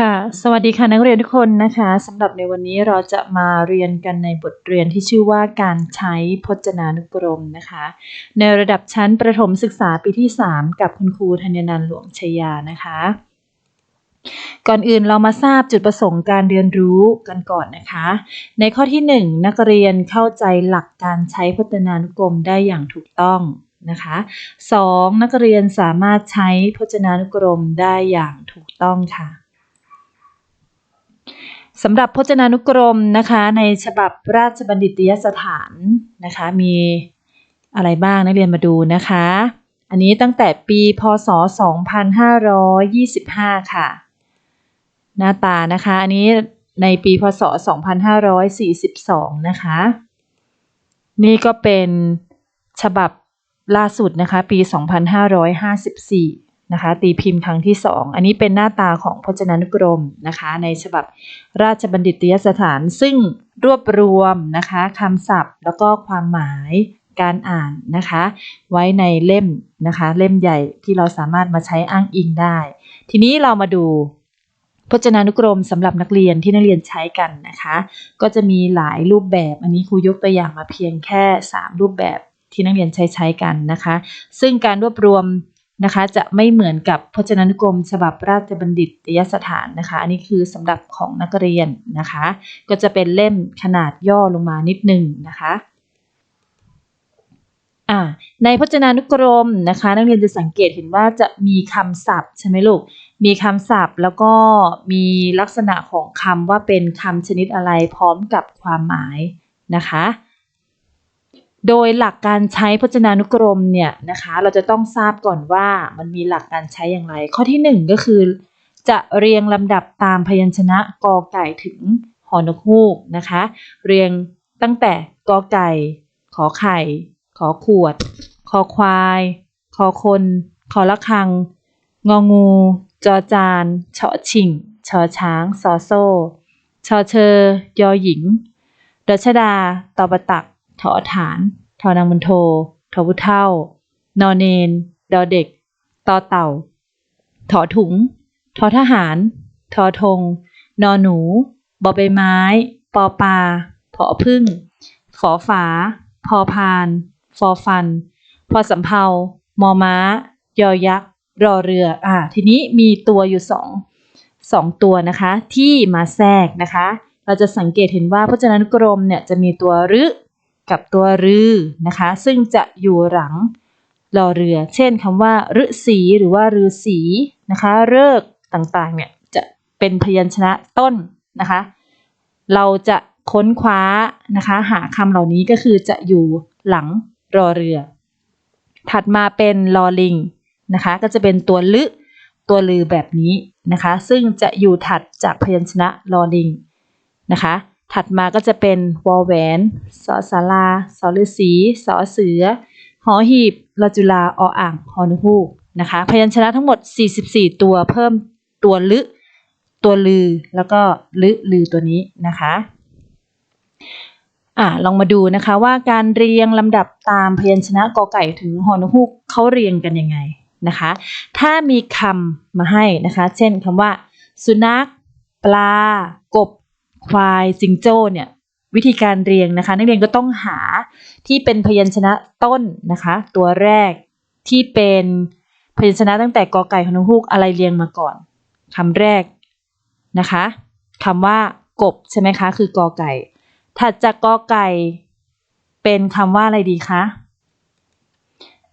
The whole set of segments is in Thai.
ค่ะ สวัสดีค่ะนักเรียนทุกคนนะคะสำหรับในวันนี้เราจะมาเรียนกันในบทเรียนที่ชื่อว่าการใช้พจนานุกรมนะคะ ในระดับชั้นประถมศึกษาปีที่ 3 กับคุณครูธัญนันหลวงชยานะคะ ก่อนอื่นเรามาทราบจุดประสงค์การเรียนรู้กันก่อนนะคะ ในข้อที่ 1 นักเรียนเข้าใจหลักการใช้พจนานุกรมได้อย่างถูกต้องนะคะ 2. นักเรียนสามารถใช้พจนานุกรมได้อย่างถูกต้องค่ะ สำหรับพจนานุกรมนะคะในฉบับราชบัณฑิตยสถานนะคะมีอะไรบ้างนักเรียนมาดูนะคะ อันนี้ตั้งแต่ปีพศ 2525 ค่ะ หน้าตานะคะอันนี้ในปีพศ 2542 นะคะ นี่ก็เป็นฉบับล่าสุดนะคะ ปี 2554 นะคะตีพิมพ์ครั้งที่ 2 อันนี้เป็นหน้าตาของพจนานุกรมนะคะในฉบับราชบัณฑิตยสถานซึ่งรวบรวมนะคะคำศัพท์แล้วก็ความหมายการอ่านนะคะ ไว้ในเล่มนะคะ เล่มใหญ่ที่เราสามารถมาใช้อ้างอิงได้ ทีนี้เรามาดูพจนานุกรมสำหรับนักเรียนที่นักเรียนใช้กันนะคะ ก็จะมีหลายรูปแบบ อันนี้ครูยกตัวอย่างมาเพียงแค่ 3 รูปแบบที่นักเรียนใช้ใช้กันนะคะ ซึ่งการรวบรวม นะคะ จะไม่เหมือนกับพจนานุกรม ฉบับราชบัณฑิตยสถานนะคะ อันนี้คือสำหรับของนักเรียนนะคะ ก็จะเป็นเล่มขนาดย่อลงมานิดนึงนะคะอ่าในพจนานุกรมนะคะ นักเรียนจะสังเกตเห็นว่าจะมีคำศัพท์ใช่ไหมลูก มีคำศัพท์แล้วก็มีลักษณะของคำว่าเป็นคำชนิดอะไรพร้อมกับความหมายนะคะ โดยหลักการใช้พจนานุกรมเนี่ยนะคะเราจะต้องทราบก่อนว่ามันมีหลักการใช้อย่างไร ข้อที่หนึ่งก็คือ จะเรียงลำดับตามพยัญชนะกอไก่ถึงหอนกฮูกนะคะ เรียงตั้งแต่กอไก่ ขอไข่ ขอขวด คอควาย คอคน คอละคัง งองู จอจานเฉาะฉิงชอช้าง ซอโซ่ชอเชอ ยอหญิง รัชดาตอประตัก ถอฐานทอนางมันโททอพุเท่านอนเนน ดอเด็ก ตอเต่า ถอถุง ทอทหาร ทอธง นอหนู บอใบไม้ ปอปลาผอพึ่งฝอฝา พอพาน ฟอฟัน พอสำเภามอม้า ยอยักษ์ รอเรือ อ่า ทีนี้มีตัวอยู่สองสองตัวนะคะ ที่มาแทรกนะคะ เราจะสังเกตเห็นว่าพจนานุกรมเนี่ยจะมีตัวรึ กับตัวรือนะคะ ซึ่งจะอยู่หลังรอเรือ เช่นคำว่าฤษีหรือว่าฤาษีนะคะเลิกต่างๆเนี่ยจะเป็นพยัญชนะต้นนะคะ เราจะค้นคว้านะคะหาคำเหล่านี้ก็คือจะอยู่หลังรอเรือ ถัดมาเป็นลอลิงนะคะก็จะเป็นตัวลึตัวลือแบบนี้นะคะ ซึ่งจะอยู่ถัดจากพยัญชนะลอลิงนะคะ ถัดมาก็จะเป็นวอแหวนสอสาราสอฤษีสอเสือ หอหีบลจุลาออ่างฮอนุฮูกนะคะ พยัญชนะทั้งหมด 44 ตัวเพิ่มตัวลึตัวลือ แล้วก็ลึลือตัวนี้นะคะอ่าลองมาดูนะคะว่าการเรียงลำดับตามพยัญชนะกอไก่ถึงฮอนุฮูกเขาเรียงกันยังไงนะคะ ถ้ามีคำมาให้นะคะ เช่นคำว่า สุนัข ปลา กบ ควายจิงโจ้เนี่ยวิธีการเรียงนะคะ นักเรียนก็ต้องหาที่เป็นพยัญชนะต้นนะคะ ตัวแรกที่เป็นพยัญชนะตั้งแต่กอไก่ฮอนุฮูกอะไรเรียงมาก่อนคำแรกนะคะคำว่ากบใช่ไหมคะ คือกอไก่ ถัดจากกอไก่ เป็นคำว่าอะไรดีคะ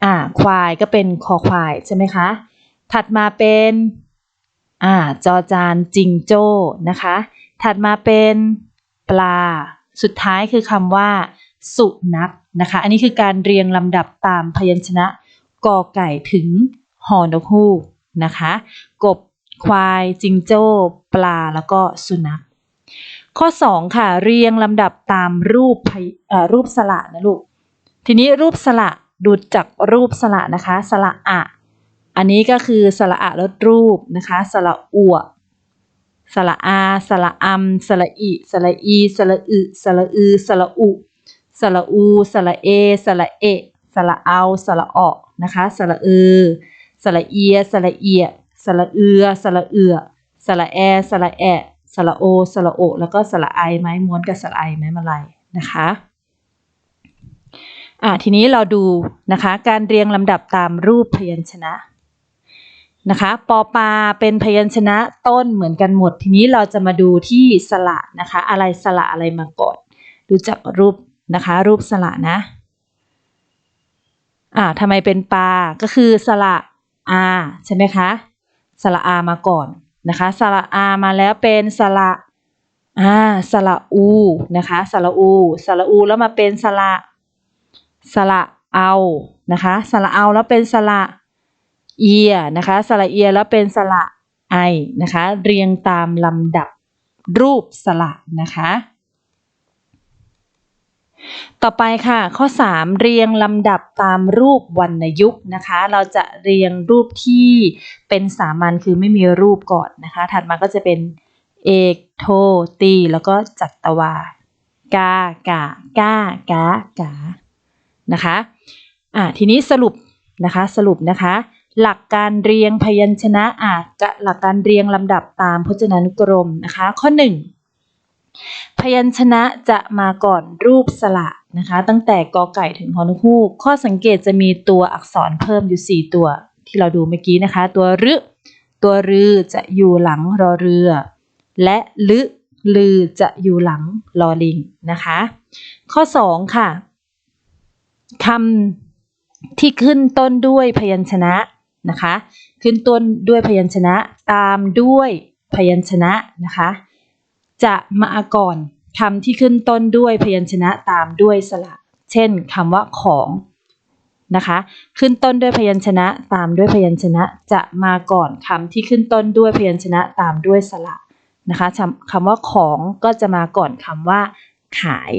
อ่าควายก็เป็นคอควายใช่ไหมคะ ถัดมาเป็นอ่าจอจานจิงโจ้นะคะ ถัดมาเป็นปลา สุดท้ายคือคำว่า สุนัขนะคะ อันนี้คือการเรียงลำดับตามพยัญชนะกอไก่ถึงหอนกฮูกนะคะ กบ ควาย จิงโจ้ ปลา แล้วก็สุนัข ข้อ 2 ค่ะ เรียงลำดับตามรูปรูปสระนะลูก ทีนี้รูปสระดูจากรูปสระนะคะ สระอะ อันนี้ก็คือสระอะลดรูปนะคะ สระอัว สระอา สระอัมสระอิ สระอี สระอึ สระอือ สระอุ สระอู สระเอ สระเอะ สระเอา สระออนะคะ สระเออ สระเอีย สระเอีย สระเอือ สระเอือ สระแอ สระแอะ สระโอ สระโอ แล้วก็สระไอไม้ม้วนกับสระไอไม้มาลายนะคะอ่าทีนี้เราดูนะคะ การเรียงลำดับตามรูปพยัญชนะ นะคะปอปาเป็นพยัญชนะต้นเหมือนกันหมด ทีนี้เราจะมาดูที่สระนะคะ อะไรสระอะไรมาก่อน ดูจากรูปนะคะ รูปสระนะอ่าทำไมเป็นปลาก็คือสระอาใช่ไหมคะสระอามาก่อนนะคะสระอามาแล้วเป็นสระอ่าสระอูนะคะสระอูสระอูแล้วมาเป็นสระสระเอานะคะสระเอาแล้วเป็นสระ เอียนะคะสระเอียแล้วเป็นสระไอนะคะเรียงตามลำดับรูปสระนะคะต่อไปค่ะข้อ 3 เรียงลำดับตามรูปวรรณยุกต์นะคะ เราจะเรียงรูปที่เป็นสามัญคือไม่มีรูปก่อนนะคะ ถัดมาก็จะเป็นเอกโทตี แล้วก็จัตวากากากากากานะคะอ่าทีนี้สรุปนะคะสรุปนะคะ หลักการเรียงพยัญชนะอะจะหลักการเรียงลำดับตามพจนานุกรมนะคะ ข้อ 1 พยัญชนะจะมาก่อนรูปสระนะคะ ตั้งแต่กอไก่ถึงฮอนุฮูกข้อสังเกตจะมีตัวอักษรเพิ่มอยู่ 4 ตัวที่เราดูเมื่อกี้นะคะ ตัวรึตัวรือจะอยู่หลังรอเรือ และลึลือจะอยู่หลังลอลิงนะคะ ข้อ 2 ค่ะคำที่ขึ้นต้นด้วยพยัญชนะ นะคะ ขึ้นต้นด้วยพยัญชนะตามด้วยพยัญชนะนะคะ จะมาก่อนคำที่ขึ้นต้นด้วยพยัญชนะตามด้วยสระ เช่นคำว่าของนะคะ ขึ้นต้นด้วยพยัญชนะตามด้วยพยัญชนะจะมาก่อนคำที่ขึ้นต้นด้วยพยัญชนะตามด้วยสระนะคะคำว่าของก็จะมาก่อนคำว่าขาย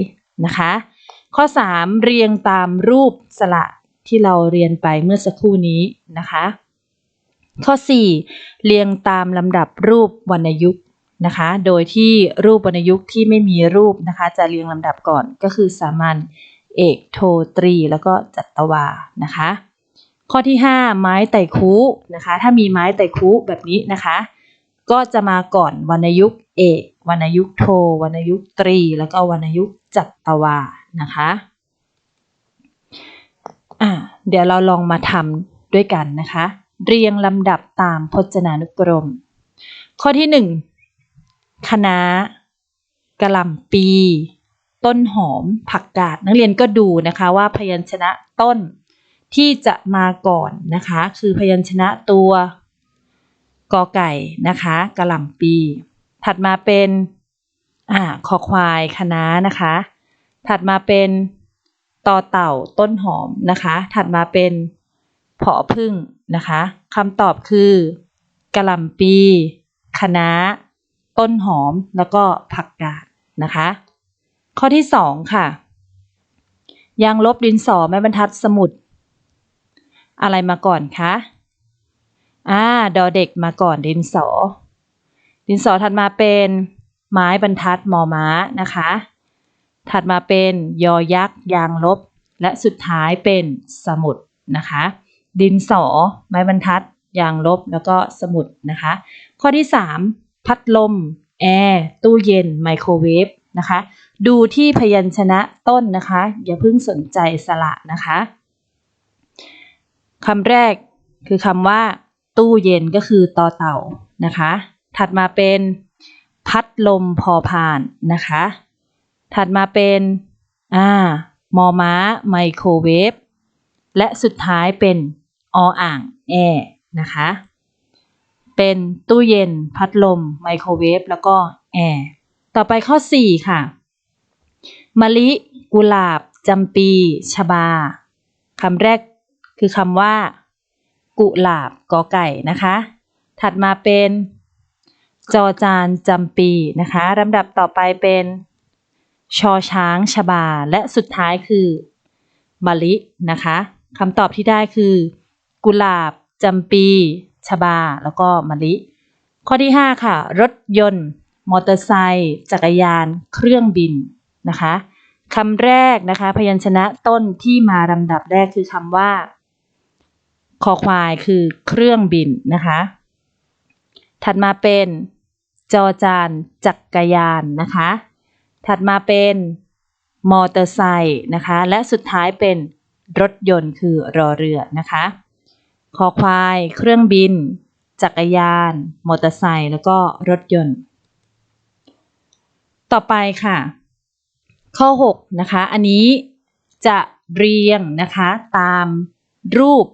นะคะ ข้อ 3 เรียงตามรูปสระ ที่เราเรียนไปเมื่อสักครู่นี้นะคะ ข้อ 4 เรียงตามลำดับรูปวรรณยุกต์นะคะ โดยที่รูปวรรณยุกต์ที่ไม่มีรูปนะคะ จะเรียงลำดับก่อนก็คือสามัญเอกโทตรี แล้วก็จัตวานะคะ ข้อที่ 5 ไม้ไต่คูนะคะ ถ้ามีไม้ไต่คูแบบนี้นะคะ ก็จะมาก่อนวรรณยุกต์เอกวรรณยุกต์โทวรรณยุกต์ตรี แล้วก็วรรณยุกต์จัตวานะคะ อ่าเดี๋ยวเราลองมาทำด้วยกันนะคะ เรียงลำดับตามพจนานุกรม ข้อที่1คณะกระลำปี ต้นหอมผักกาด นักเรียนก็ดูนะคะว่าพยัญชนะต้นที่จะมาก่อนนะคะ คือพยัญชนะตัวกอไก่นะคะกระหล่ำปี ถัดมาเป็นอ่าคอควายคณะนะคะ ถัดมาเป็น ต่อเต่าต้นหอมนะคะ ถัดมาเป็นผอพึ่งนะคะคำตอบคือกระลำปีคะน้าต้นหอมแล้วก็ผักกาดนะคะ ข้อที่สองค่ะ ยางลบดินสอแม่บรรทัดสมุด อะไรมาก่อนคะอ่าดอเด็กมาก่อนดินสอ ดินสอถัดมาเป็นไม้บรรทัดมอม้านะคะ ถัดมาเป็นยอยักษ์ยางลบ และสุดท้ายเป็นสมุดนะคะ ดินสอ ไม้บรรทัด ยางลบ แล้วก็สมุดนะคะ ข้อที่ 3 พัดลม แอร์ ตู้เย็น ไมโครเวฟนะคะ ดูที่พยัญชนะต้นนะคะ อย่าเพิ่งสนใจสระนะคะคำแรกคือคำว่า ตู้เย็นก็คือต่อเต่านะคะ ถัดมาเป็น พัดลมพอผ่านนะคะ ถัดมาเป็นอ่ามอม้าไมโครเวฟ และสุดท้ายเป็นออ่างแอร์นะคะ เป็นตู้เย็นพัดลมไมโครเวฟแล้วก็แอร์ ต่อไปข้อ 4 ค่ะ มะลิ กุหลาบจำปีชบาคำแรกคือคำว่า กุหลาบกอไก่นะคะ ถัดมาเป็น จอจานจำปีนะคะลำดับต่อไปเป็น ชอช้างชบา และสุดท้ายคือมะลินะคะคำตอบที่ได้คือ กุหลาบจำปีชบา แล้วก็มะลิ ข้อที่ 5 ค่ะ รถยนต์ มอเตอร์ไซค์จักรยาน เครื่องบินนะคะคำแรกนะคะ พยัญชนะต้นที่มาลำดับแรกคือคำว่า คอควายคือเครื่องบินนะคะ ถัดมาเป็น จอจานจักรยานนะคะ ถัดมาเป็นมอเตอร์ไซค์นะคะ และสุดท้ายเป็นรถยนต์คือรอเรือนะคะคอควาย เครื่องบิน จักรยาน มอเตอร์ไซค์แล้วก็รถยนต์ ต่อไปค่ะ ข้อ 6 นะคะ อันนี้จะเรียงนะคะตามรูป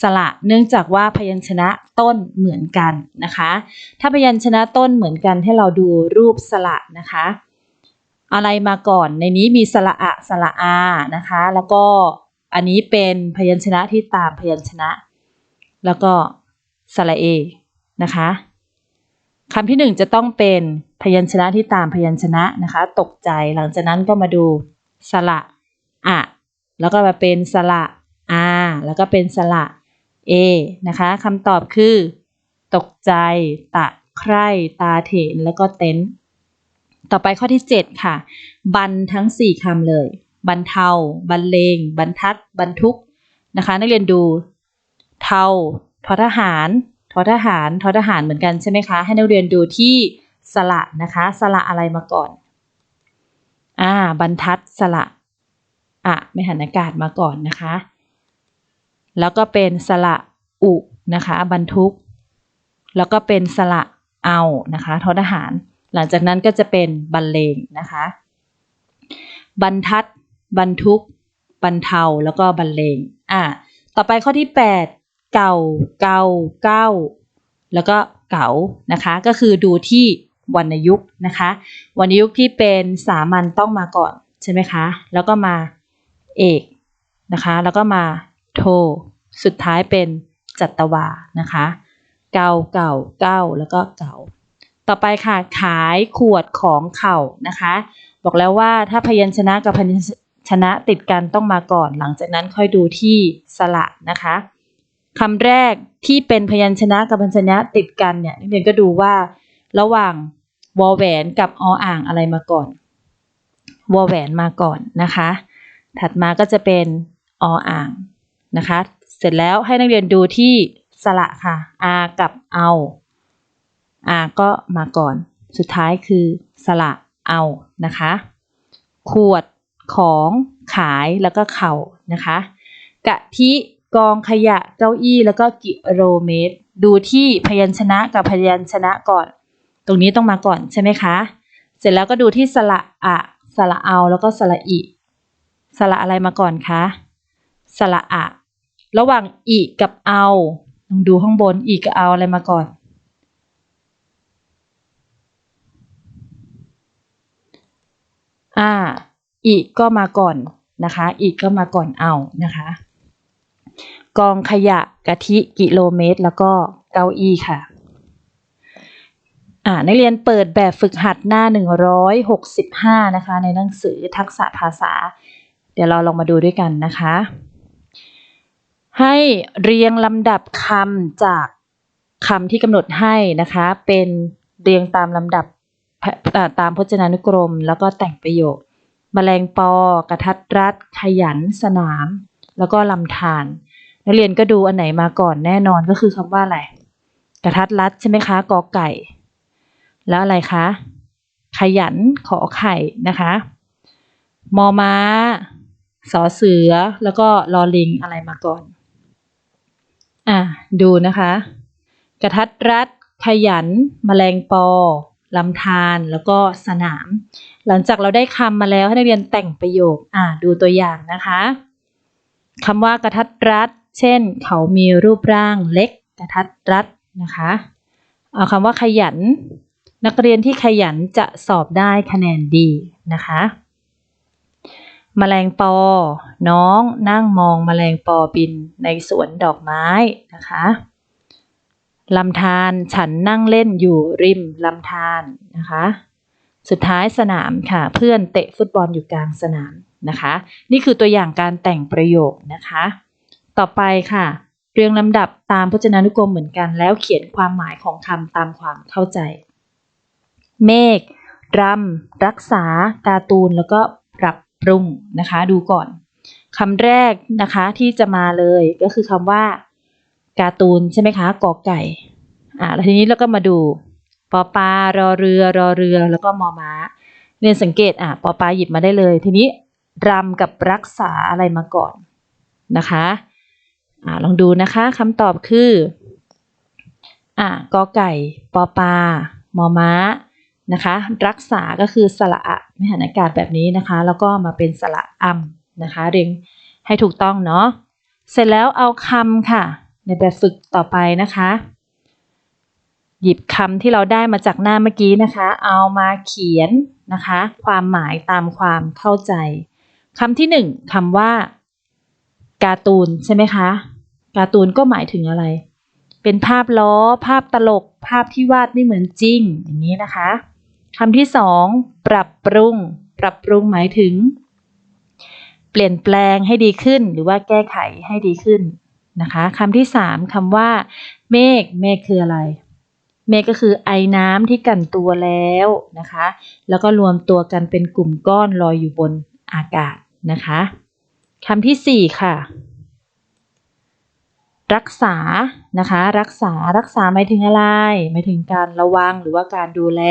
สระเนื่องจากว่าพยัญชนะต้นเหมือนกันนะคะ ถ้าพยัญชนะต้นเหมือนกันให้เราดูรูปสระนะคะ อะไรมาก่อน ในนี้มีสระอะสระอานะคะ แล้วก็อันนี้เป็นพยัญชนะที่ตามพยัญชนะ แล้วก็สระเอนะคะคำที่หนึ่งจะต้องเป็นพยัญชนะที่ตามพยัญชนะนะคะ ตกใจหลังจากนั้นก็มาดูสระอะ แล้วก็มาเป็นสระอาแล้วก็เป็นสระเอนะคะคำตอบคือ ตกใจ ตะ ใคร่ ตาเถน แล้วก็เต็นท์ ต่อไปข้อที่ 7 ค่ะ บันทั้ง 4คำเลยบรรเทาบรรเลง บรรทัด บรรทุกนะคะ นักเรียนดู เทาทอทหารทอทหารทอทหารเหมือนกันใช่ไหมคะ ให้นักเรียนดูที่สระนะคะ สระอะไรมาก่อน อ่า บรรทัดสระอะไม่หันอากาศมาก่อนนะคะ แล้วก็เป็นสระอุนะคะ บรรทุก แล้วก็เป็นสระเอานะคะทอทหาร หลังจากนั้นก็จะเป็นบรรเลงนะคะ บรรทัด บรรทุก บรรเทา แล้วก็บรรเลง อ่าต่อไปข้อที่ 8 เก่า เก่า เก้า แล้วก็เก๋า นะคะ ก็คือดูที่วรรณยุกต์นะคะ วรรณยุกต์ที่เป็นสามัญต้องมาก่อนใช่ไหมคะ แล้วก็มาเอกนะคะ แล้วก็มาโท สุดท้ายเป็นจัตวา นะคะ เก่า เก่า เก้า แล้วก็เก๋า ต่อไปค่ะขายขวดของเข่านะคะ บอกแล้วว่าถ้าพยัญชนะกับพยัญชนะติดกันต้องมาก่อน หลังจากนั้นค่อยดูที่สระนะคะคำแรกที่เป็นพยัญชนะกับพยัญชนะติดกันเนี่ยนักเรียนก็ดูว่าระหว่างวอแหวนกับออ่างอะไรมาก่อนวอแหวนมาก่อนนะคะ ถัดมาก็จะเป็นออ่างนะคะ เสร็จแล้วให้นักเรียนดูที่สระค่ะอากับเอา อาก็มาก่อน สุดท้ายคือสระเอานะคะ ขวดของขายแล้วก็เข่านะคะ กะทิกองขยะเก้าอี้แล้วก็กิโลเมตร ดูที่พยัญชนะกับพยัญชนะก่อน ตรงนี้ต้องมาก่อนใช่ไหมคะ เสร็จแล้วก็ดูที่สระอะสระเอาแล้วก็สระอิสระอะไรมาก่อนคะสระอะ ระหว่างอิกับเอาลองดูข้างบนอิกับเอาอะไรมาก่อน อ่าอีกก็มาก่อนนะคะ อีกก็มาก่อนเอานะคะ กองขยะกะทิกิโลเมตร แล้วก็เก้าอี้ค่ะอ่านักเรียนเปิดแบบฝึกหัดหน้า 165 นะคะ ในหนังสือทักษะภาษา เดี๋ยวเราลองมาดูด้วยกันนะคะ ให้เรียงลำดับคำจากคำที่กำหนดให้นะคะ เป็นเรียงตามลำดับ ตามพจนานุกรม แล้วก็แต่งประโยคแมลงปอกระทัดรัด ขยัน สนาม แล้วก็ลำธารนักเรียนก็ดูอันไหนมาก่อนแน่นอนก็คือคำว่าอะไร กระทัดรัดใช่ไหมคะกอไก่ แล้วอะไรคะ ขยันขอไข่นะคะ มอม้าสอเสือแล้วก็ลอลิงอะไรมาก่อน อะดูนะคะ กระทัดรัด ขยันแมลงปอ ลำธารแล้วก็สนาม หลังจากเราได้คำมาแล้วให้นักเรียนแต่งประโยคอ่าดูตัวอย่างนะคะคำว่ากระทัดรัด เช่น เขามีรูปร่างเล็กกระทัดรัดนะคะเอาคำว่าขยัน นักเรียนที่ขยันจะสอบได้คะแนนดีนะคะมแมลงปอ น้องนั่งมองมแมลงปอบินในสวนดอกไม้นะคะ ลำธารฉันนั่งเล่นอยู่ริมลำธารนะคะ สุดท้ายสนามค่ะ เพื่อนเตะฟุตบอลอยู่กลางสนามนะคะ นี่คือตัวอย่างการแต่งประโยคนะคะ ต่อไปค่ะ เรียงลำดับตามพจนานุกรมเหมือนกัน แล้วเขียนความหมายของคำตามความเข้าใจ เมฆรำรักษา การ์ตูนแล้วก็ปรับปรุงนะคะ ดูก่อนคำแรกนะคะที่จะมาเลยก็คือคำว่า การ์ตูนใช่ไหมคะกอไก่ อ่าแล้วทีนี้เราก็มาดูปอปลารอเรือรอเรือแล้วก็มอม้า เรียนสังเกตอะปอปลาหยิบมาได้เลย ทีนี้รำกับรักษาอะไรมาก่อนนะคะอ่าลองดูนะคะคำตอบคืออะกอไก่ปอปลามอม้านะคะรักษาก็คือสระอะไม่หันอากาศแบบนี้นะคะ แล้วก็มาเป็นสระอำนะคะ เรียงให้ถูกต้องเนาะเสร็จแล้วเอาคำค่ะ ในแบบฝึกต่อไปนะคะ หยิบคำที่เราได้มาจากหน้าเมื่อกี้นะคะ เอามาเขียนนะคะ ความหมายตามความเข้าใจคำที่หนึ่งคำว่าการ์ตูนใช่ไหมคะการ์ตูนก็หมายถึงอะไร เป็นภาพล้อ ภาพตลก ภาพที่วาดไม่เหมือนจริง อย่างนี้นะคะคำที่สองปรับปรุง ปรับปรุงหมายถึง เปลี่ยนแปลงให้ดีขึ้นหรือว่าแก้ไขให้ดีขึ้น นะคะคำที่สามคำว่าเมฆเมฆคืออะไร เมฆก็คือไอน้ำที่กันตัวแล้วนะคะ แล้วก็รวมตัวกันเป็นกลุ่มก้อนลอยอยู่บนอากาศนะคะคำที่สี่ค่ะ รักษานะคะ รักษารักษาหมายถึงอะไรหมายถึงการระวังหรือว่าการดูแล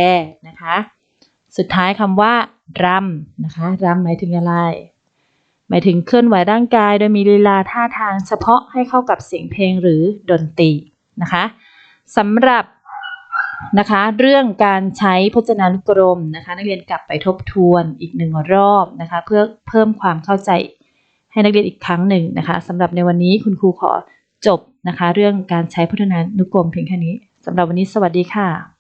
นะคะ สุดท้ายคำว่ารำนะคะรำหมายถึงอะไร หมายถึงเคลื่อนไหวร่างกายโดยมีลีลาท่าทางเฉพาะให้เข้ากับเสียงเพลงหรือดนตรีนะคะสำหรับนะคะเรื่องการใช้พจนานุกรมนะคะนักเรียนกลับไปทบทวนอีกหนึ่งรอบนะคะเพื่อเพิ่มความเข้าใจให้นักเรียนอีกครั้งหนึ่งนะคะสำหรับในวันนี้คุณครูขอจบนะคะเรื่องการใช้พจนานุกรมเพียงแค่นี้สำหรับวันนี้สวัสดีค่ะ